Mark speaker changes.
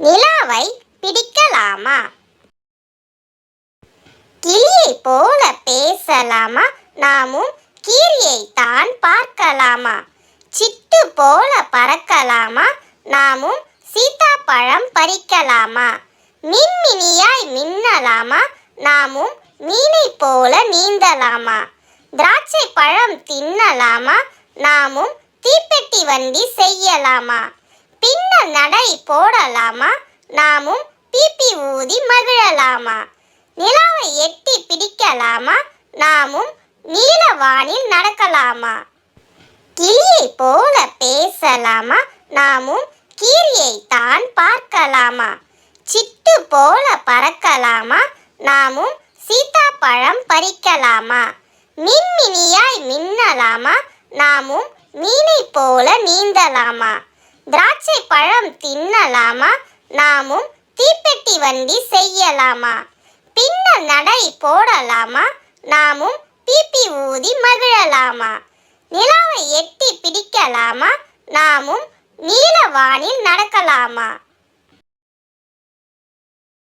Speaker 1: நிலாவை பிடிக்கலாமா? கிளியை போல பேசலாமா? நாமும் கீரியை தான் பார்க்கலாமா? சிட்டு போல பறக்கலாமா? நாமும் சீதாப்பழம் பறிக்கலாமா? மின்மினியாய் மின்னலாமா? நாமும் மீனை போல நீந்தலாமா? திராட்சை பழம் தின்னலாமா? நாமும் தீப்பெட்டி வண்டி செய்யலாமா? பின்ன நடை போடலாமா? நாமும் பீப்பி ஊதி மகிழலாமா? நிலாவை எட்டி பிடிக்கலாமா? நாமும் நீலவானில் நடக்கலாமா? கிளியை போல பேசலாமா? நாமும் கீரியை தான் பார்க்கலாமா? சிட்டு போல பறக்கலாமா? நாமும் சீதாப்பழம் பறிக்கலாமா? மின்மினியாய் மின்னலாமா? நாமும் மீனை போல நீந்தலாமா? திராட்சை பழம் தின்னலாமா? நாமும் தீப்பெட்டி வண்டி செய்யலாமா? பின்ன நடை போடலாமா? நாமும் பீப்பி ஊதி மகிழலாமா? நிலாவை எட்டி பிடிக்கலாமா? நாமும் நீலவானில் நடக்கலாமா?